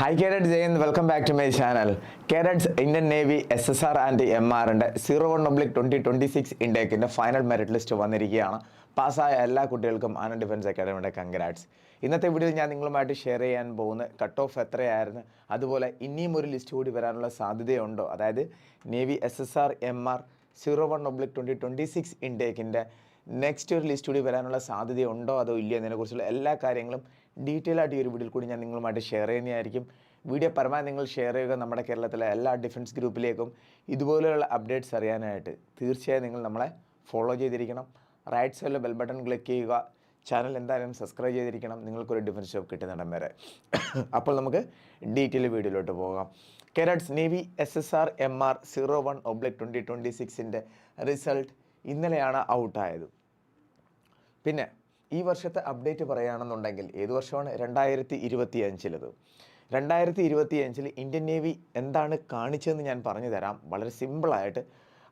Hi carrot Jayan welcome back to my channel കേരറ്റ്സ് Indian navy S S R and M ആറിന്റെ zero one oblique twenty twenty six ഇൻഡേക്കിന്റെ final merit list വന്നിരിക്കുകയാണ്. പാസ്സായ എല്ലാ കുട്ടികൾക്കും Anand defence അക്കാഡമിയുടെ congrats ഇന്നത്തെ വീഡിയോയിൽ ഞാൻ നിങ്ങളുമായിട്ട് ഷെയർ ചെയ്യാൻ പോകുന്ന കട്ട് ഓഫ് എത്രയായിരുന്നു? അതുപോലെ ഇനിയും ഒരു ലിസ്റ്റ് കൂടി വരാനുള്ള സാധ്യതയുണ്ടോ? അതായത് navy S S R M R zero one oblique twenty twenty six ഇൻടേക്കിന്റെ next ഒരു ലിസ്റ്റ് കൂടി വരാനുള്ള സാധ്യതയുണ്ടോ? അതോ ഇല്ലയോ എന്നതിനെക്കുറിച്ചുള്ള എല്ലാ കാര്യങ്ങളും ഡീറ്റെയിൽ ആയിട്ട് ഈ ഒരു വീഡിയോയിൽ കൂടി ഞാൻ നിങ്ങളുമായിട്ട് ഷെയർ ചെയ്യുന്നതായിരിക്കും. വീഡിയോ പരമാവധി നിങ്ങൾ ഷെയർ ചെയ്യുക നമ്മുടെ കേരളത്തിലെ എല്ലാ ഡിഫൻസ് ഗ്രൂപ്പിലേക്കും ഇതുപോലെയുള്ള അപ്ഡേറ്റ്സ് അറിയാനായിട്ട് തീർച്ചയായും നിങ്ങൾ നമ്മളെ ഫോളോ ചെയ്തിരിക്കണം. റൈറ്റ് സൈഡിൽ ബെൽ ബട്ടൺ ക്ലിക്ക് ചെയ്യുക. ചാനൽ എന്തായാലും സബ്സ്ക്രൈബ് ചെയ്തിരിക്കണം. നിങ്ങൾക്കൊരു ഡിഫൻസ് ജോബ് കിട്ടുന്നിടം വരെ. അപ്പോൾ നമുക്ക് ഡീറ്റെയിൽ വീഡിയോയിലോട്ട് പോകാം. കേരറ്റ്സ് navy S S R M R zero one oblique twenty twenty സിക്സിന്റെ result ഇന്നലെയാണ് ഔട്ടായത്. പിന്നെ ഈ വർഷത്തെ അപ്ഡേറ്റ് പറയുകയാണെന്നുണ്ടെങ്കിൽ ഏത് വർഷമാണ്? രണ്ടായിരത്തി ഇരുപത്തി അഞ്ചിലത് രണ്ടായിരത്തി ഇരുപത്തി അഞ്ചിൽ ഇന്ത്യൻ നേവി എന്താണ് കാണിച്ചതെന്ന് ഞാൻ പറഞ്ഞു തരാം. വളരെ സിമ്പിളായിട്ട്.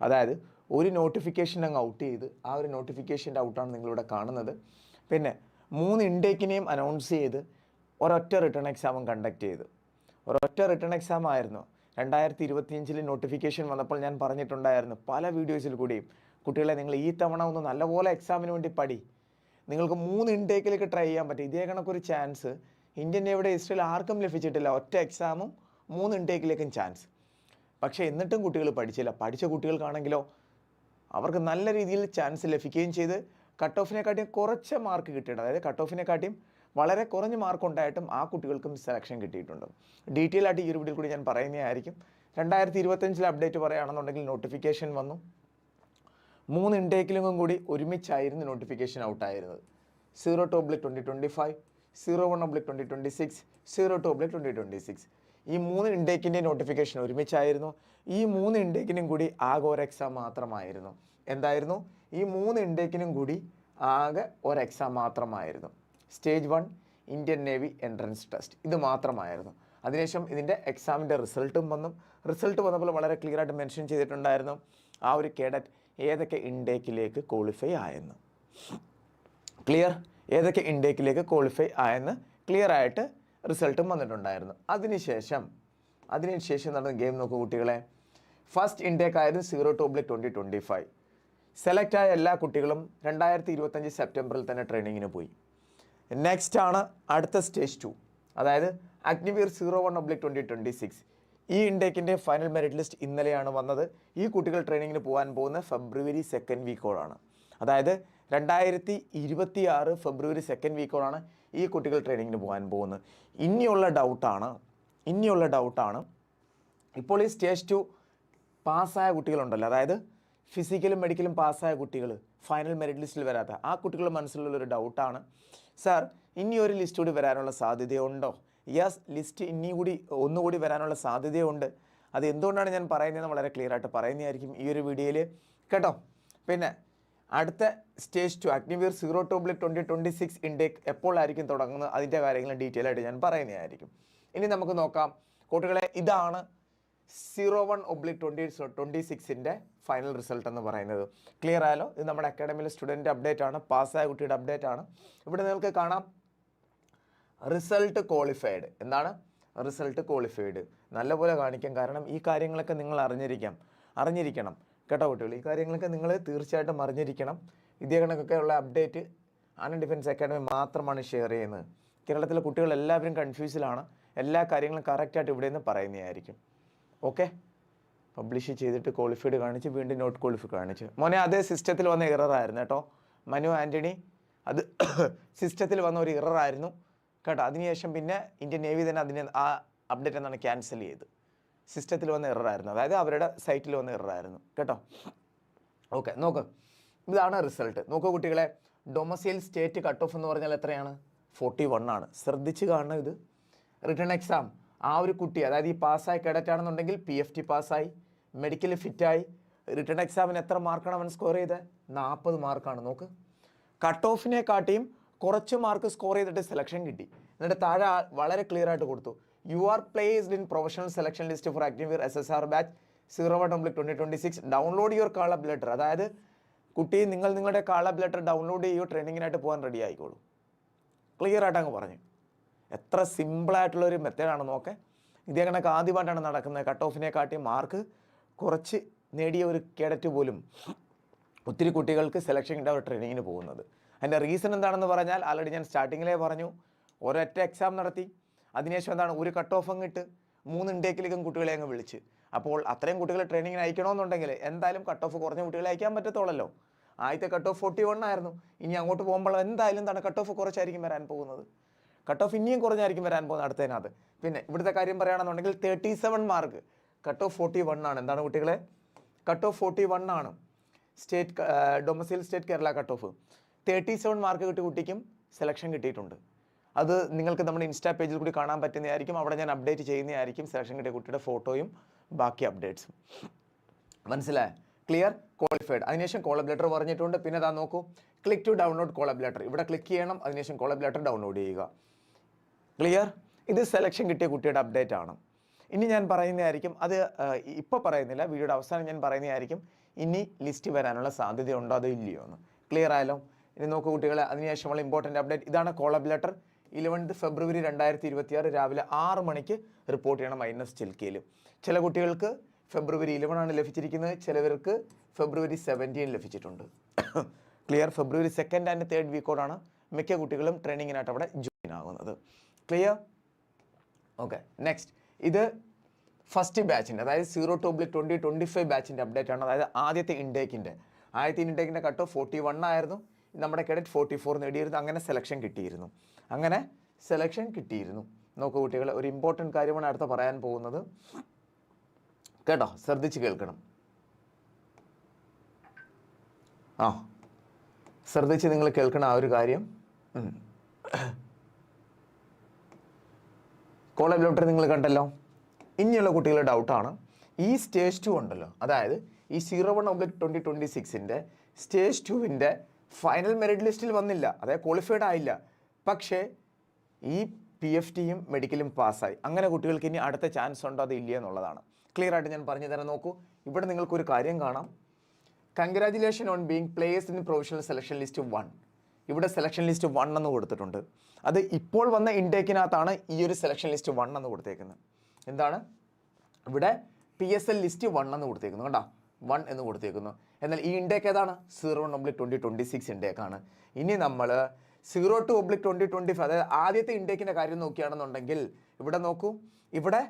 അതായത് ഒരു നോട്ടിഫിക്കേഷൻ അങ്ങ് ഔട്ട് ചെയ്ത് ആ ഒരു നോട്ടിഫിക്കേഷന്റെ ഔട്ടാണ് നിങ്ങളിവിടെ കാണുന്നത്. പിന്നെ മൂന്ന് ഇൻടേക്കിനെയും അനൗൺസ് ചെയ്ത് ഒരൊറ്റ റിട്ടേൺ എക്സാമും കണ്ടക്ട് ചെയ്തു. ഒരൊറ്റ റിട്ടേൺ എക്സാം ആയിരുന്നു. രണ്ടായിരത്തി ഇരുപത്തിയഞ്ചിൽ നോട്ടിഫിക്കേഷൻ വന്നപ്പോൾ ഞാൻ പറഞ്ഞിട്ടുണ്ടായിരുന്നു. പല വീഡിയോസിൽ കൂടിയും കുട്ടികളെ നിങ്ങൾ ഈ തവണ ഒന്ന് നല്ലപോലെ എക്സാമിന് വേണ്ടി പഠി. നിങ്ങൾക്ക് മൂന്ന് ഇൻടേക്കിലേക്ക് ട്രൈ ചെയ്യാൻ പറ്റും. ഇതേ കണക്കൊരു ചാൻസ് ഇന്ത്യൻ എവിടെ ഹിസ്റ്ററിയിൽ ആർക്കും ലഭിച്ചിട്ടില്ല. ഒറ്റ എക്സാമും മൂന്ന് ഇൻടേക്കിലേക്കും ചാൻസ് പക്ഷേ എന്നിട്ടും കുട്ടികൾ പഠിച്ചില്ല. പഠിച്ച കുട്ടികൾക്കാണെങ്കിലോ അവർക്ക് നല്ല രീതിയിൽ ചാൻസ് ലഭിക്കുകയും ചെയ്ത് കട്ട് ഓഫിനെക്കാട്ടിയും കുറച്ച് മാർക്ക് കിട്ടിയിട്ടുണ്ട്. അതായത് കട്ട് ഓഫിനെക്കാട്ടിയും വളരെ കുറഞ്ഞ മാർക്ക് ഉണ്ടായിട്ടും ആ കുട്ടികൾക്കും സെലക്ഷൻ കിട്ടിയിട്ടുണ്ട്. ഡീറ്റെയിൽ ആയിട്ട് ഈ ഒരു വീഡിയോയിൽ കൂടി ഞാൻ പറയുന്നതായിരിക്കും. രണ്ടായിരത്തി ഇരുപത്തഞ്ചിൽ അപ്ഡേറ്റ് പറയുകയാണെന്നുണ്ടെങ്കിൽ നോട്ടിഫിക്കേഷൻ വന്നു. മൂന്ന് ഇൻടേക്കിലും കൂടി ഒരുമിച്ചായിരുന്നു notification ഔട്ടായിരുന്നത് zero two oblique twenty twenty five zero one oblique twenty twenty six zero two oblique twenty twenty six ഈ മൂന്ന് ഇൻടേക്കിന്റെ നോട്ടിഫിക്കേഷൻ ഒരുമിച്ചായിരുന്നു. ഈ മൂന്ന് ഇൻടേക്കിനും കൂടി ആകെ ഒരു എക്സാം മാത്രമായിരുന്നു. എന്തായിരുന്നു? ഈ മൂന്ന് ഇൻടേക്കിനും കൂടി ആകെ ഒരു എക്സാം മാത്രമായിരുന്നു. Stage one Indian navy entrance test ഇത് മാത്രമായിരുന്നു. അതിനുശേഷം ഇതിന്റെ എക്സാമിന്റെ റിസൾട്ടും വന്നു. റിസൾട്ട് വന്നപ്പോൾ വളരെ ക്ലിയർ ആയിട്ട് മെൻഷൻ ചെയ്തിട്ടുണ്ടായിരുന്നു. ആ ഒരു കേഡറ്റ് ഏതൊക്കെ ഇൻടേക്കിലേക്ക് ക്വാളിഫൈ ആയെന്ന്. ക്ലിയർ ഏതൊക്കെ ഇൻടേക്കിലേക്ക് ക്വാളിഫൈ ആയെന്ന് ക്ലിയർ ആയിട്ട് റിസൾട്ടും വന്നിട്ടുണ്ടായിരുന്നു. അതിനുശേഷം അതിനുശേഷം നടന്ന ഗെയിം നോക്കൂ കുട്ടികളെ. ഫസ്റ്റ് ഇൻടേക്ക് ആയിരുന്നു zero two oblique twenty twenty five select ആയ എല്ലാ കുട്ടികളും രണ്ടായിരത്തി ഇരുപത്തഞ്ച് സെപ്റ്റംബറിൽ തന്നെ ട്രെയിനിങ്ങിന് പോയി. നെക്സ്റ്റ് ആണ് അടുത്ത സ്റ്റേജ് ടു അതായത് Agniveer zero one oblique twenty twenty six ഈ ഇൻടേക്കിന്റെ ഫൈനൽ മെറിറ്റ് ലിസ്റ്റ് ഇന്നലെയാണ് വന്നത്. ഈ കുട്ടികൾ ട്രെയിനിങ്ങിന് പോകാൻ പോകുന്ന ഫെബ്രുവരി സെക്കൻഡ് വീക്കോടാണ് അതായത് രണ്ടായിരത്തി ഇരുപത്തി ആറ് ഫെബ്രുവരി സെക്കൻഡ് വീക്കോടാണ് ഈ കുട്ടികൾ ട്രെയിനിങ്ങിന് പോകാൻ പോകുന്നത്. ഇനിയുള്ള ഡൗട്ടാണ് ഇനിയുള്ള ഡൗട്ടാണ് ഇപ്പോൾ ഈ സ്റ്റേജ് ടു പാസ്സായ കുട്ടികളുണ്ടല്ലോ. അതായത് ഫിസിക്കലും മെഡിക്കലും പാസ്സായ കുട്ടികൾ ഫൈനൽ മെറിറ്റ് ലിസ്റ്റിൽ വരാത്ത ആ കുട്ടികളുടെ മനസ്സിലുള്ളൊരു ഡൗട്ടാണ് സാർ ഇനി ഒരു ലിസ്റ്റ് കൂടി വരാനുള്ള സാധ്യതയുണ്ടോ? യെസ് ലിസ്റ്റ് ഇനി കൂടി ഒന്നുകൂടി വരാനുള്ള സാധ്യതയുണ്ട്. അത് എന്തുകൊണ്ടാണ് ഞാൻ പറയുന്നതെന്ന് വളരെ ക്ലിയർ ആയിട്ട് പറയുന്നതായിരിക്കും ഈ ഒരു വീഡിയോയിൽ കേട്ടോ? പിന്നെ അടുത്ത stage two Agniveer zero two oblique twenty twenty six intake എപ്പോഴായിരിക്കും തുടങ്ങുന്നത്? അതിന്റെ കാര്യങ്ങൾ ഡീറ്റെയിൽ ആയിട്ട് ഞാൻ പറയുന്നതായിരിക്കും. ഇനി നമുക്ക് നോക്കാം. കുട്ടികളെ ഇതാണ് zero one oblique twenty twenty സിക്സിന്റെ final result എന്ന് പറയുന്നത്. ക്ലിയർ ആയാലോ ഇത് നമ്മുടെ അക്കാഡമിയിലെ സ്റ്റുഡന്റ് അപ്ഡേറ്റ് ആണ്. പാസ്സായ കുട്ടിയുടെ അപ്ഡേറ്റ് ആണ്. ഇവിടെ നിങ്ങൾക്ക് കാണാം. Result qualified. എന്താണ്? Result qualified. നല്ലപോലെ കാണിക്കാം. കാരണം ഈ കാര്യങ്ങളൊക്കെ നിങ്ങൾ അറിഞ്ഞിരിക്കാം. അറിഞ്ഞിരിക്കണം. കേട്ടോ കുട്ടികൾ? ഈ കാര്യങ്ങളൊക്കെ നിങ്ങൾ തീർച്ചയായിട്ടും അറിഞ്ഞിരിക്കണം. ഇതേ കണക്കൊക്കെ ഉള്ള അപ്ഡേറ്റ് ആനന്ദ് ഡിഫൻസ് അക്കാഡമി മാത്രമാണ് ഷെയർ ചെയ്യുന്നത്. കേരളത്തിലെ കുട്ടികൾ എല്ലാവരും കൺഫ്യൂസിലാണ്. എല്ലാ കാര്യങ്ങളും കറക്റ്റായിട്ട് ഇവിടെ നിന്ന് പറയുന്നതായിരിക്കും. ഓക്കെ? പബ്ലിഷ് ചെയ്തിട്ട് ക്വാളിഫൈഡ് കാണിച്ച് വീണ്ടും നോട്ട് ക്വാളിഫൈ കാണിച്ച്. മോനെ അതേ സിസ്റ്റത്തിൽ വന്ന ഇറർ ആയിരുന്നു കേട്ടോ. മനു ആന്റണി അത് സിസ്റ്റത്തിൽ വന്ന ഒരു ഇറർ ആയിരുന്നു. കേട്ടോ. അതിനുശേഷം പിന്നെ ഇന്ത്യൻ നേവി തന്നെ അതിനെ ആ അപ്ഡേറ്റ് എന്നാണ് ക്യാൻസൽ ചെയ്ത്. സിസ്റ്റത്തിൽ വന്ന എററായിരുന്നു അതായത് അവരുടെ സൈറ്റിൽ വന്ന എററായിരുന്നു കേട്ടോ. ഓക്കെ നോക്ക്. ഇതാണ് റിസൾട്ട് നോക്കൂ കുട്ടികളെ ഡൊമസൈൽ സ്റ്റേറ്റ് കട്ട് ഓഫ് എന്ന് പറഞ്ഞാൽ എത്രയാണ്? ഫോർട്ടി വൺ ആണ്. ശ്രദ്ധിച്ച് കാണണം ഇത്. റിട്ടേൺ എക്സാം ആ ഒരു കുട്ടി അതായത് ഈ പാസ്സായി കേഡറ്റ് ആണെന്നുണ്ടെങ്കിൽ പി എഫ് ടി പാസ്സായി. മെഡിക്കൽ ഫിറ്റായി റിട്ടേൺ എക്സാമിന് എത്ര മാർക്കാണ് അവൻ സ്കോർ ചെയ്തത് നാൽപ്പത് മാർക്കാണ് നോക്ക്. കട്ട് ഓഫിനെ കാട്ടിയും കുറച്ച് മാർക്ക് സ്കോർ ചെയ്തിട്ട് സെലക്ഷൻ കിട്ടി. എന്നിട്ട് താഴെ വളരെ ക്ലിയർ ആയിട്ട് കൊടുത്തു. You are placed in professional selection list for Agniveer S S R batch zero one oblique twenty twenty six download your call up letter അതായത് കുട്ടി നിങ്ങൾ നിങ്ങളുടെ കാൾ അപ്പ് ലെറ്റർ ഡൗൺലോഡ് ചെയ്യുകയോ ട്രെയിനിങ്ങിനായിട്ട് പോകാൻ റെഡി ആയിക്കോളൂ. ക്ലിയർ ആയിട്ട് അങ്ങ് പറഞ്ഞു. എത്ര സിമ്പിളായിട്ടുള്ള ഒരു മെത്തേഡാണ് നോക്കെ. ഇതേ കണക്ക് ആദ്യമായിട്ടാണ് നടക്കുന്നത്. കട്ട് ഓഫിനെ കാട്ടി മാർക്ക് കുറച്ച് നേടിയ ഒരു കേഡറ്റ് പോലും ഒത്തിരി കുട്ടികൾക്ക് സെലക്ഷൻ കിട്ടാൻ ട്രെയിനിങ്ങിന് പോകുന്നത്. അതിന്റെ റീസൺ എന്താണെന്ന് പറഞ്ഞാൽ ആൾറെഡി ഞാൻ സ്റ്റാർട്ടിങ്ങിലേ പറഞ്ഞു. ഒരൊറ്റ എക്സാം നടത്തി. അതിനുശേഷം എന്താണ്? ഒരു കട്ട് ഓഫ് അങ്ങിട്ട് മൂന്ന് ഇൻടേക്കിലേക്കും കുട്ടികളെ അങ്ങ് വിളിച്ച്. അപ്പോൾ അത്രയും കുട്ടികളെ ട്രെയിനിങ്ങിന് അയക്കണമെന്നുണ്ടെങ്കിൽ എന്തായാലും കട്ട് ഓഫ് കുറഞ്ഞ കുട്ടികളെ അയക്കാൻ പറ്റത്തുള്ളല്ലോ. ആദ്യത്തെ കട്ട് ഓഫ് ഫോർട്ടി വൺ ആയിരുന്നു. ഇനി അങ്ങോട്ട് പോകുമ്പോൾ എന്തായാലും എന്താണ്? കട്ട് ഓഫ് കുറച്ചായിരിക്കും വരാൻ പോകുന്നത്. കട്ട് ഓഫ് ഇനിയും കുറഞ്ഞായിരിക്കും വരാൻ പോകുന്നത് അടുത്തതിനകത്ത്. പിന്നെ ഇവിടുത്തെ കാര്യം പറയുകയാണെന്നുണ്ടെങ്കിൽ thirty seven mark cut off forty one ആണ്. എന്താണ് കുട്ടികളെ? കട്ട് ഓഫ് ഫോർട്ടി വൺ ആണ്. State domicile state Kerala cut off thirty seven mark കിട്ടിയ കുട്ടിക്കും സെലക്ഷൻ കിട്ടിയിട്ടുണ്ട്. അത് നിങ്ങൾക്ക് നമ്മുടെ ഇൻസ്റ്റാ പേജിൽ കൂടി കാണാൻ പറ്റുന്നതായിരിക്കും. അവിടെ ഞാൻ അപ്ഡേറ്റ് ചെയ്യുന്നതായിരിക്കും സെലക്ഷൻ കിട്ടിയ കുട്ടിയുടെ ഫോട്ടോയും ബാക്കി അപ്ഡേറ്റ്സും മനസ്സിലായ? ക്ലിയർ ക്വാളിഫൈഡ് അതിനുശേഷം കോളബ് ലെറ്റർ പറഞ്ഞിട്ടുണ്ട്. പിന്നെ അതാ നോക്കൂ. Click to download call up letter ഇവിടെ ക്ലിക്ക് ചെയ്യണം. അതിനുശേഷം കോളബ് ലെറ്റർ ഡൗൺലോഡ് ചെയ്യുക. ക്ലിയർ ഇത് സെലക്ഷൻ കിട്ടിയ കുട്ടിയുടെ അപ്ഡേറ്റ് ആണ്. ഇനി ഞാൻ പറയുന്നതായിരിക്കും. അത് ഇപ്പോൾ പറയുന്നില്ല. വീഡിയോയുടെ അവസാനം ഞാൻ പറയുന്നതായിരിക്കും. ഇനി ലിസ്റ്റ് വരാനുള്ള സാധ്യത ഉണ്ടോ അതോ ഇല്ലയോ എന്ന്. ക്ലിയർ ആയാലോ ഇനി നോക്കൂ കുട്ടികളെ അതിനുശേഷമുള്ള ഇമ്പോർട്ടന്റ് അപ്ഡേറ്റ് ഇതാണ് കോളബ് ലെറ്റർ ഇലവൻത്ത് ഫെബ്രുവരി രണ്ടായിരത്തി ഇരുപത്തിയാറ് രാവിലെ ആറ് മണിക്ക് റിപ്പോർട്ട് ചെയ്യണം മൈനസ് ചിൽക്കയിൽ ചില കുട്ടികൾക്ക് ഫെബ്രുവരി ഇലവൻ ആണ് ലഭിച്ചിരിക്കുന്നത്. ചിലവർക്ക് ഫെബ്രുവരി സെവന്റീൻ ലഭിച്ചിട്ടുണ്ട്. Clear February second and third വീക്കോടാണ് മിക്ക കുട്ടികളും ട്രെയിനിങ്ങിനായിട്ട് അവിടെ ജോയിൻ ആകുന്നത്. ക്ലിയർ ഓക്കെ നെക്സ്റ്റ് ഇത് ഫസ്റ്റ് ബാച്ചിന്റെ അതായത് zero two oblique twenty twenty five ബാച്ചിന്റെ അപ്ഡേറ്റ് ആണ്. അതായത് ആദ്യത്തെ ഇൻടേക്കിന്റെ ആദ്യത്തെ ഇൻടേക്കിന്റെ കട്ട് ഓഫ് ഫോർട്ടി വൺ ആയിരുന്നു. നമ്മുടെ കേഡറ്റ് ഫോർട്ടി ഫോർ നേടിയിരുന്നു അങ്ങനെ സെലക്ഷൻ കിട്ടിയിരുന്നു. അങ്ങനെ സെലക്ഷൻ കിട്ടിയിരുന്നു. നോക്കൂ കുട്ടികൾ ഒരു ഇമ്പോർട്ടന്റ് കാര്യമാണ് അടുത്ത പറയാൻ പോകുന്നത്. കേട്ടോ ശ്രദ്ധിച്ച് കേൾക്കണം. ആ ശ്രദ്ധിച്ച് നിങ്ങൾ കേൾക്കണം ആ ഒരു കാര്യം. കോളേജ് ലോട്ടറി നിങ്ങൾ കണ്ടല്ലോ. ഇനിയുള്ള കുട്ടികളുടെ ഡൗട്ടാണ് ഈ സ്റ്റേജ് ടു ഉണ്ടല്ലോ. അതായത് ഈ zero one oblique twenty twenty സിക്സിന്റെ stage ടുവിന്റെ ഫൈനൽ മെറിറ്റ് ലിസ്റ്റിൽ വന്നില്ല. അതായത് ക്വാളിഫൈഡ് ആയില്ല. പക്ഷേ ഈ പി എഫ് ടിയും മെഡിക്കലും പാസ്സായി അങ്ങനെ കുട്ടികൾക്ക് ഇനി അടുത്ത ചാൻസ് ഉണ്ടോ അത് ഇല്ല എന്നുള്ളതാണ്. ക്ലിയർ ആയിട്ട് ഞാൻ പറഞ്ഞു തരാൻ നോക്കൂ. ഇവിടെ നിങ്ങൾക്കൊരു കാര്യം കാണാം. Congratulation on being placed in professional selection list one ഇവിടെ സെലക്ഷൻ ലിസ്റ്റ് വൺ എന്ന് കൊടുത്തിട്ടുണ്ട്. അത് ഇപ്പോൾ വന്ന ഇൻടേക്കിനകത്താണ് ഈ ഒരു സെലക്ഷൻ ലിസ്റ്റ് വൺ എന്ന് കൊടുത്തേക്കുന്നത്. എന്താണ്? ഇവിടെ P S L list one എന്ന് കൊടുത്തേക്കുന്നു. കണ്ടോ? വൺ എന്ന് കൊടുത്തേക്കുന്നു. എന്നാൽ ഈ ഇൻഡേക്ക് ഏതാണ്? Zero oblique twenty twenty six ഇൻഡേക്കാണ് ഇനി നമ്മൾ zero two oblique twenty twenty five അതായത് ആദ്യത്തെ ഇൻഡേക്കിന്റെ കാര്യം നോക്കുകയാണെന്നുണ്ടെങ്കിൽ ഇവിടെ നോക്കൂ. ഇവിടെ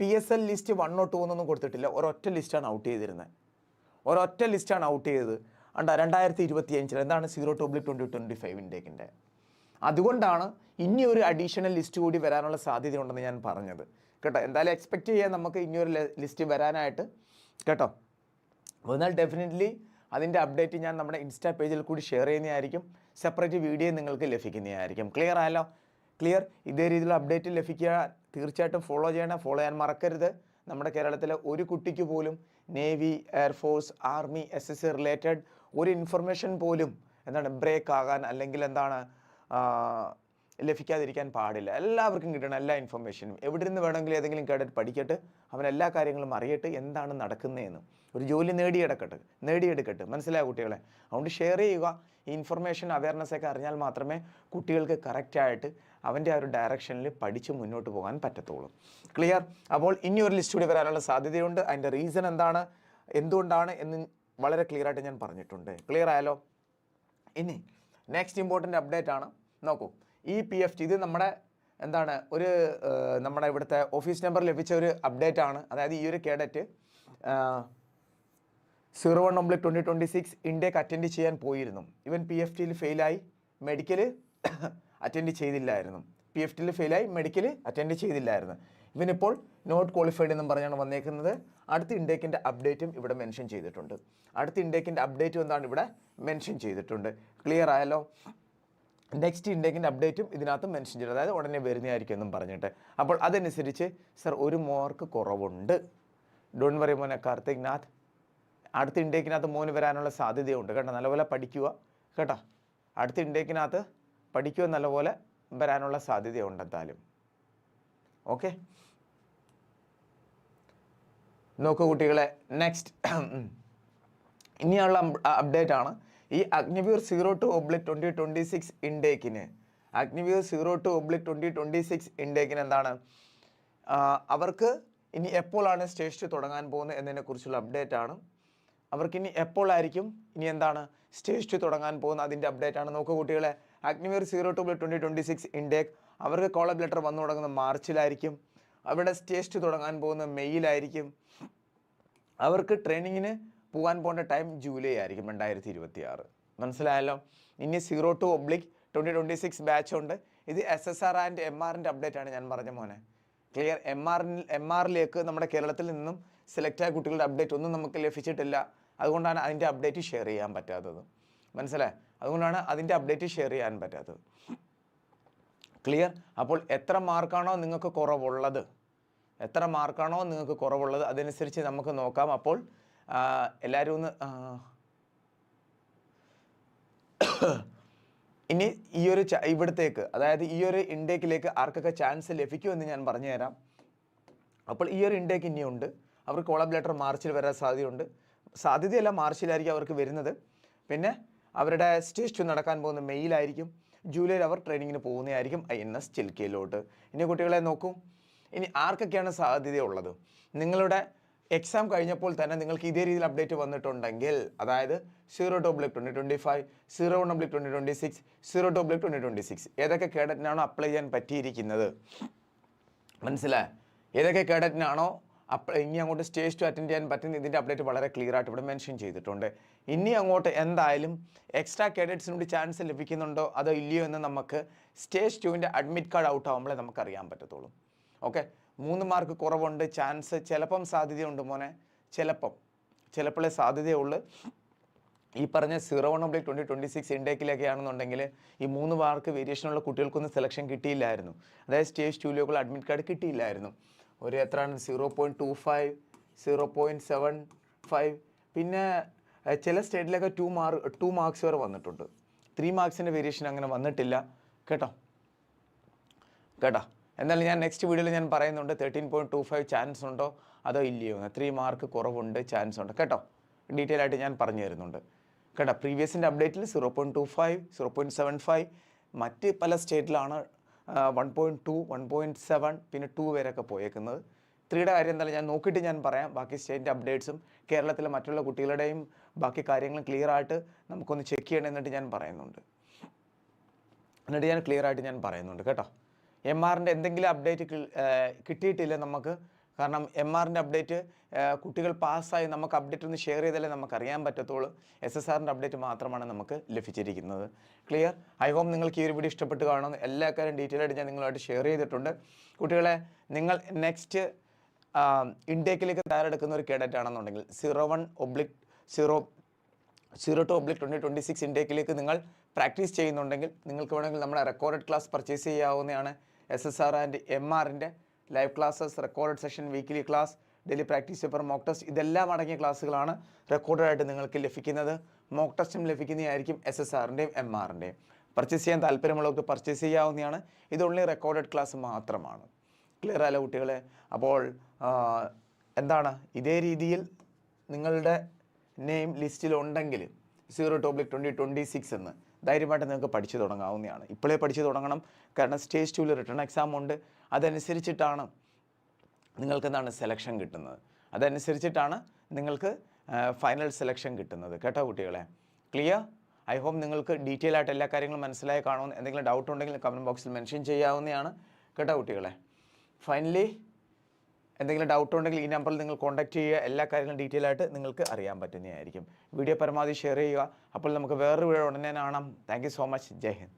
P S L list O two എന്നൊന്നും കൊടുത്തിട്ടില്ല. ഒരൊറ്റ ലിസ്റ്റാണ് ഔട്ട് ചെയ്തിരുന്നത്. ഒരൊറ്റ ലിസ്റ്റാണ് ഔട്ട് ചെയ്തത്. അണ്ട രണ്ടായിരത്തി ഇരുപത്തി അഞ്ചിൽ എന്താണ് zero two oblique twenty twenty five ഇൻഡേക്കിന്റെ അതുകൊണ്ടാണ് ഇനി ഒരു അഡീഷണൽ ലിസ്റ്റ് കൂടി വരാനുള്ള സാധ്യതയുണ്ടെന്ന് ഞാൻ പറഞ്ഞത്. കേട്ടോ എന്തായാലും എക്സ്പെക്റ്റ് ചെയ്യാൻ നമുക്ക് ഇനിയൊരു ലിസ്റ്റ് വരാനായിട്ട്. കേട്ടോ എന്നാൽ ഡെഫിനറ്റ്ലി അതിന്റെ അപ്ഡേറ്റ് ഞാൻ നമ്മുടെ ഇൻസ്റ്റാ പേജിൽ കൂടി ഷെയർ ചെയ്യുന്നതായിരിക്കും. സെപ്പറേറ്റ് വീഡിയോ നിങ്ങൾക്ക് ലഭിക്കുന്നതായിരിക്കും. ക്ലിയർ ആയല്ലോ? ക്ലിയർ ഇതേ രീതിയിലുള്ള അപ്ഡേറ്റ് ലഭിക്കുക. തീർച്ചയായിട്ടും ഫോളോ ചെയ്യണം. ഫോളോ ചെയ്യാൻ മറക്കരുത്. നമ്മുടെ കേരളത്തിലെ ഒരു കുട്ടിക്ക് പോലും navy air force army S S C related ഒരു ഇൻഫർമേഷൻ പോലും എന്താണ് ബ്രേക്ക് ആകാൻ അല്ലെങ്കിൽ എന്താണ് ലഭിക്കാതിരിക്കാൻ പാടില്ല. എല്ലാവർക്കും കിട്ടണം എല്ലാ ഇൻഫർമേഷനും എവിടെ നിന്ന് വേണമെങ്കിലും ഏതെങ്കിലും കേട്ടിട്ട് പഠിക്കട്ടെ. അവൻ എല്ലാ കാര്യങ്ങളും അറിയട്ടെ എന്താണ് നടക്കുന്നതെന്ന്. ഒരു ജോലി നേടിയെടുക്കട്ടെ നേടിയെടുക്കട്ടെ. മനസ്സിലായ കുട്ടികളെ? അതുകൊണ്ട് ഷെയർ ചെയ്യുക. ഈ ഇൻഫർമേഷൻ അവയർനെസ് ഒക്കെ അറിഞ്ഞാൽ മാത്രമേ കുട്ടികൾക്ക് കറക്റ്റായിട്ട് അവന്റെ ആ ഒരു ഡയറക്ഷനിൽ പഠിച്ച് മുന്നോട്ട് പോകാൻ പറ്റത്തുള്ളൂ. ക്ലിയർ അപ്പോൾ ഇനി ഒരു ലിസ്റ്റ് കൂടി വരാനുള്ള സാധ്യതയുണ്ട്. അതിന്റെ റീസൺ എന്താണ്? എന്തുകൊണ്ടാണ്? എന്ന് വളരെ ക്ലിയർ ആയിട്ട് ഞാൻ പറഞ്ഞിട്ടുണ്ട്. ക്ലിയർ ആയാലോ ഇനി നെക്സ്റ്റ് ഇമ്പോർട്ടന്റ് അപ്ഡേറ്റ് ആണ്. നോക്കൂ. ഈ പി എഫ് ടി ഇത് നമ്മുടെ എന്താണ് ഒരു നമ്മുടെ ഇവിടുത്തെ ഓഫീസ് നമ്പർ ലഭിച്ച ഒരു അപ്ഡേറ്റ് ആണ്. അതായത് ഈ ഒരു cadet zero one oblique twenty twenty six ഇന്ത്യയ്ക്ക് അറ്റൻഡ് ചെയ്യാൻ പോയിരുന്നു. ഇവൻ പി എഫ് ടിയിൽ ഫെയിലായി മെഡിക്കൽ അറ്റൻഡ് ചെയ്തില്ലായിരുന്നു. പി എഫ് ടിയിൽ ഫെയിലായി മെഡിക്കൽ അറ്റൻഡ് ചെയ്തില്ലായിരുന്നു. ഇവനിപ്പോൾ നോട്ട് ക്വാളിഫൈഡ് എന്നും പറഞ്ഞാണ് വന്നേക്കുന്നത്. അടുത്ത ഇൻഡേക്കിന്റെ അപ്ഡേറ്റും ഇവിടെ മെൻഷൻ ചെയ്തിട്ടുണ്ട്. അടുത്ത ഇൻഡേക്കിന്റെ അപ്ഡേറ്റും എന്താണ് ഇവിടെ മെൻഷൻ ചെയ്തിട്ടുണ്ട്. ക്ലിയർ ആയല്ലോ? നെക്സ്റ്റ് ഇൻഡേക്കിന്റെ അപ്ഡേറ്റും ഇതിനകത്ത് മെൻഷൻ ചെയ്തു. അതായത് ഉടനെ വരുന്നതായിരിക്കും എന്നും പറഞ്ഞിട്ട്. അപ്പോൾ അതനുസരിച്ച് സർ ഒരു മോർക്ക് കുറവുണ്ട്. ഡോൺ വറി മോനെ കാർത്തിക് നാഥ്. അടുത്ത ഇൻഡേക്കിനകത്ത് മോന് വരാനുള്ള സാധ്യതയുണ്ട്. കേട്ടോ നല്ലപോലെ പഠിക്കുക. കേട്ടോ അടുത്ത ഇൻഡേക്കിനകത്ത് പഠിക്കുക നല്ലപോലെ വരാനുള്ള സാധ്യതയുണ്ട് എന്തായാലും. ഓക്കെ നോക്കൂ കുട്ടികളെ നെക്സ്റ്റ് ഇനിയുള്ള അപ്ഡേറ്റ് ആണ്. ഈ Agniveer zero two oblique twenty twenty six ഇൻടേക്കിന് Agniveer zero two oblique twenty twenty six ഇൻടേക്കിന് എന്താണ്? അവർക്ക് ഇനി എപ്പോഴാണ് സ്റ്റേജ് ടു തുടങ്ങാൻ പോകുന്നത് എന്നതിനെ കുറിച്ചുള്ള അപ്ഡേറ്റ് ആണ്. അവർക്ക് ഇനി എപ്പോഴായിരിക്കും ഇനി എന്താണ് സ്റ്റേജ് ടു തുടങ്ങാൻ പോകുന്ന അതിന്റെ അപ്ഡേറ്റ് ആണ്. നോക്കൂ കുട്ടികളെ Agniveer zero two twenty twenty six intake അവർക്ക് കോളബ് ലെറ്റർ വന്നു തുടങ്ങുന്നത് മാർച്ചിലായിരിക്കും. അവരുടെ സ്റ്റേജ് ടു തുടങ്ങാൻ പോകുന്നത് മെയ്യിലായിരിക്കും. അവർക്ക് ട്രെയിനിങ്ങിന് പോകാൻ പോകേണ്ട ടൈം ജൂലൈ ആയിരിക്കും രണ്ടായിരത്തി ഇരുപത്തി ആറ് മനസ്സിലായല്ലോ? ഇനി zero two oblique twenty twenty six batch ഉണ്ട്. ഇത് S S R and M ആറിന്റെ അപ്ഡേറ്റ് ആണ് ഞാൻ പറഞ്ഞ മോനെ. ക്ലിയർ എം ആറിൽ എം ആറിലേക്ക് നമ്മുടെ കേരളത്തിൽ നിന്നും സെലക്ട് ആയ കുട്ടികളുടെ അപ്ഡേറ്റ് ഒന്നും നമുക്ക് ലഭിച്ചിട്ടില്ല. അതുകൊണ്ടാണ് അതിന്റെ അപ്ഡേറ്റ് ഷെയർ ചെയ്യാൻ പറ്റാത്തത്. മനസ്സിലായി? അതുകൊണ്ടാണ് അതിന്റെ അപ്ഡേറ്റ് ഷെയർ ചെയ്യാൻ പറ്റാത്തത്. ക്ലിയർ അപ്പോൾ എത്ര മാർക്കാണോ നിങ്ങൾക്ക് കുറവുള്ളത്? എത്ര മാർക്കാണോ നിങ്ങൾക്ക് കുറവുള്ളത്? അതനുസരിച്ച് നമുക്ക് നോക്കാം. അപ്പോൾ എല്ലാവരും ഒന്ന് ഇനി ഈ ഒരു ഇവിടത്തേക്ക് അതായത് ഈ ഒരു ഇൻടേക്കിലേക്ക് ആർക്കൊക്കെ ചാൻസ് ലഭിക്കുമെന്ന് ഞാൻ പറഞ്ഞു തരാം അപ്പോൾ ഈ ഒരു ഇൻടേക്ക് ഇനിയുണ്ട്. അവർക്ക് കോളബ് ലെറ്റർ മാർച്ചിൽ വരാൻ സാധ്യതയുണ്ട്. സാധ്യതയല്ല മാർച്ചിലായിരിക്കും അവർക്ക് വരുന്നത്. പിന്നെ അവരുടെ സ്റ്റേജ് ടു നടക്കാൻ പോകുന്ന മെയിലായിരിക്കും. ജൂലൈയിൽ അവർ ട്രെയിനിങ്ങിന് പോകുന്നതായിരിക്കും ഐ എൻ എസ് ചിൽക്കയിലോട്ട്. ഇനി കുട്ടികളെ നോക്കൂ. ഇനി ആർക്കൊക്കെയാണ് സാധ്യതയുള്ളത്? നിങ്ങളുടെ എക്സാം കഴിഞ്ഞപ്പോൾ തന്നെ നിങ്ങൾക്ക് ഇതേ രീതിയിൽ അപ്ഡേറ്റ് വന്നിട്ടുണ്ടെങ്കിൽ അതായത് zero two oblique twenty twenty five zero one oblique twenty twenty six zero two oblique twenty twenty six ഏതൊക്കെ കേഡറ്റിനാണോ അപ്ലൈ ചെയ്യാൻ പറ്റിയിരിക്കുന്നത്? മനസ്സിലായി? ഏതൊക്കെ കേഡറ്റിനാണോ അപ്പ ഇനി അങ്ങോട്ട് സ്റ്റേജ് ടു അറ്റൻഡ് ചെയ്യാൻ പറ്റുന്ന ഇതിന്റെ അപ്ഡേറ്റ് വളരെ ക്ലിയർ ആയിട്ട് ഇവിടെ മെൻഷൻ ചെയ്തിട്ടുണ്ട്. ഇനി അങ്ങോട്ട് എന്തായാലും എക്സ്ട്രാ കേഡറ്റ്സിനോട് ചാൻസ് ലഭിക്കുന്നുണ്ടോ അതോ ഇല്ലയോ എന്ന് നമുക്ക് സ്റ്റേജ് ടുവിന്റെ അഡ്മിറ്റ് കാർഡ് ഔട്ട് ആകുമ്പോഴേ നമുക്ക് അറിയാൻ പറ്റത്തുള്ളൂ. ഓക്കെ മൂന്ന് മാർക്ക് കുറവുണ്ട് ചാൻസ് ചിലപ്പം സാധ്യതയുണ്ട് മോനെ. ചിലപ്പം. ചിലപ്പോഴേ സാധ്യതയുള്ളൂ. ഈ പറഞ്ഞ zero one oblique twenty twenty six ഇൻഡേക്കിലൊക്കെ ആണെന്നുണ്ടെങ്കിൽ ഈ മൂന്ന് മാർക്ക് വേരിയേഷനുള്ള കുട്ടികൾക്കൊന്നും സെലക്ഷൻ കിട്ടിയില്ലായിരുന്നു. അതായത് സ്റ്റേജ് ടൂയിലേക്കുള്ള അഡ്മിറ്റ് കാർഡ് കിട്ടിയില്ലായിരുന്നു. ഒരു എത്രയാണ്? Zero point two five zero point seven five പിന്നെ ചില സ്റ്റേറ്റിലൊക്കെ ടു മാർക്ക് ടു മാർക്സ് വരെ വന്നിട്ടുണ്ട്. ത്രീ മാർക്സിന്റെ വേരിയേഷൻ അങ്ങനെ വന്നിട്ടില്ല. കേട്ടോ? കേട്ടോ? എന്തായാലും ഞാൻ നെക്സ്റ്റ് വീഡിയോയിൽ ഞാൻ പറയുന്നുണ്ട് thirteen point two five chance ഉണ്ടോ? അതോ ഇല്ലയോ? ത്രീ മാർക്ക് കുറവുണ്ട് ചാൻസ് ഉണ്ട്. കേട്ടോ? ഡീറ്റെയിൽ ആയിട്ട് ഞാൻ പറഞ്ഞു തരുന്നുണ്ട്. കേട്ടോ? പ്രീവിയസിന്റെ അപ്ഡേറ്റിൽ zero point two five zero point seven five മറ്റ് പല സ്റ്റേറ്റിലാണ് one point two one point seven പിന്നെ ടു വരെയൊക്കെ പോയേക്കുന്നത്. ത്രീയുടെ കാര്യം എന്തായാലും ഞാൻ നോക്കിയിട്ട് ഞാൻ പറയാം. ബാക്കി സ്റ്റേറ്റിന്റെ അപ്ഡേറ്റ്സും കേരളത്തിലെ മറ്റുള്ള കുട്ടികളുടെയും ബാക്കി കാര്യങ്ങളും ക്ലിയർ ആയിട്ട് നമുക്കൊന്ന് ചെക്ക് ചെയ്യണം എന്നിട്ട് ഞാൻ പറയുന്നുണ്ട്. എന്നിട്ട് ഞാൻ ക്ലിയർ ആയിട്ട് ഞാൻ പറയുന്നുണ്ട്. കേട്ടോ? എം ആറിന്റെ എന്തെങ്കിലും അപ്ഡേറ്റ് കിട്ടിയിട്ടില്ല നമുക്ക്. കാരണം എം ആറിന്റെ അപ്ഡേറ്റ് കുട്ടികൾ പാസ്സായി നമുക്ക് അപ്ഡേറ്റ് ഒന്ന് ഷെയർ ചെയ്താലേ നമുക്ക് അറിയാൻ പറ്റത്തുള്ളൂ. എസ് എസ് ആറിന്റെ അപ്ഡേറ്റ് മാത്രമാണ് നമുക്ക് ലഭിച്ചിരിക്കുന്നത്. ക്ലിയർ ഐ ഹോം നിങ്ങൾക്ക് ഈ ഒരു വീഡിയോ ഇഷ്ടപ്പെട്ട് കാണുന്നു എല്ലാ കാര്യം ഡീറ്റെയിൽ ആയിട്ട് ഞാൻ നിങ്ങളുമായിട്ട് ഷെയർ ചെയ്തിട്ടുണ്ട്. കുട്ടികളെ നിങ്ങൾ നെക്സ്റ്റ് ഇൻടേക്കിലേക്ക് തയ്യാറെടുക്കുന്ന ഒരു കേഡറ്റ് ആണെന്നുണ്ടെങ്കിൽ zero one oblique zero zero two oblique twenty twenty six ഇൻടേക്കിലേക്ക് നിങ്ങൾ പ്രാക്ടീസ് ചെയ്യുന്നുണ്ടെങ്കിൽ നിങ്ങൾക്ക് വേണമെങ്കിൽ നമ്മുടെ റെക്കോർഡഡ് ക്ലാസ് പർച്ചേസ് ചെയ്യാവുന്നതാണ്. S S R and M ആറിന്റെ live classes record session weekly class daily practice paper mock test ഇതെല്ലാം അടങ്ങിയ ക്ലാസ്സുകളാണ് റെക്കോർഡായിട്ട് നിങ്ങൾക്ക് ലഭിക്കുന്നത്. മോക്ക് ടെസ്റ്റും ലഭിക്കുന്നതായിരിക്കും എസ് എസ് ആറിന്റെയും എം ആറിന്റെയും പർച്ചേസ് ചെയ്യാൻ താല്പര്യമുള്ളവർക്ക് പർച്ചേസ് ചെയ്യാവുന്നതാണ്. ഇത് ഓൺലി റെക്കോർഡഡ് ക്ലാസ് മാത്രമാണ്. ക്ലിയർ അല്ല കുട്ടികളെ? അപ്പോൾ എന്താണ്? ഇതേ രീതിയിൽ നിങ്ങളുടെ നെയിം ലിസ്റ്റിൽ ഉണ്ടെങ്കിൽ zero two oblique twenty twenty six എന്ന് ധൈര്യമായിട്ട് നിങ്ങൾക്ക് പഠിച്ചു തുടങ്ങാവുന്നതാണ്. ഇപ്പോഴേ പഠിച്ചു തുടങ്ങണം. കാരണം സ്റ്റേജ് ടൂവിൽ റിട്ടേൺ എക്സാം ഉണ്ട്. അതനുസരിച്ചിട്ടാണ് നിങ്ങൾക്ക് എന്താണ് സെലക്ഷൻ കിട്ടുന്നത്. അതനുസരിച്ചിട്ടാണ് നിങ്ങൾക്ക് ഫൈനൽ സെലക്ഷൻ കിട്ടുന്നത്. കേട്ടോ കുട്ടികളെ? ക്ലിയർ ഐ ഹോപ്പ് നിങ്ങൾക്ക് ഡീറ്റെയിൽ ആയിട്ട് എല്ലാ കാര്യങ്ങളും മനസ്സിലായി കാണുമെന്ന് എന്തെങ്കിലും ഡൗട്ട് ഉണ്ടെങ്കിൽ കമന്റ് ബോക്സിൽ മെൻഷൻ ചെയ്യാവുന്നതാണ്. കേട്ടോ കുട്ടികളെ? ഫൈനലി എന്തെങ്കിലും ഡൗട്ട് ഉണ്ടെങ്കിൽ ഈ നമ്പറിൽ നിങ്ങൾ കോൺടാക്ട് ചെയ്യുക. എല്ലാ കാര്യങ്ങളും ഡീറ്റെയിൽ ആയിട്ട് നിങ്ങൾക്ക് അറിയാൻ പറ്റുന്നതായിരിക്കും. വീഡിയോ പരമാവധി ഷെയർ ചെയ്യുക. അപ്പോൾ നമുക്ക് വേറൊരു വീഡിയോ ഉടനെ കാണാം. താങ്ക് സോ മച്ച് ജയ് ഹിന്ദ്.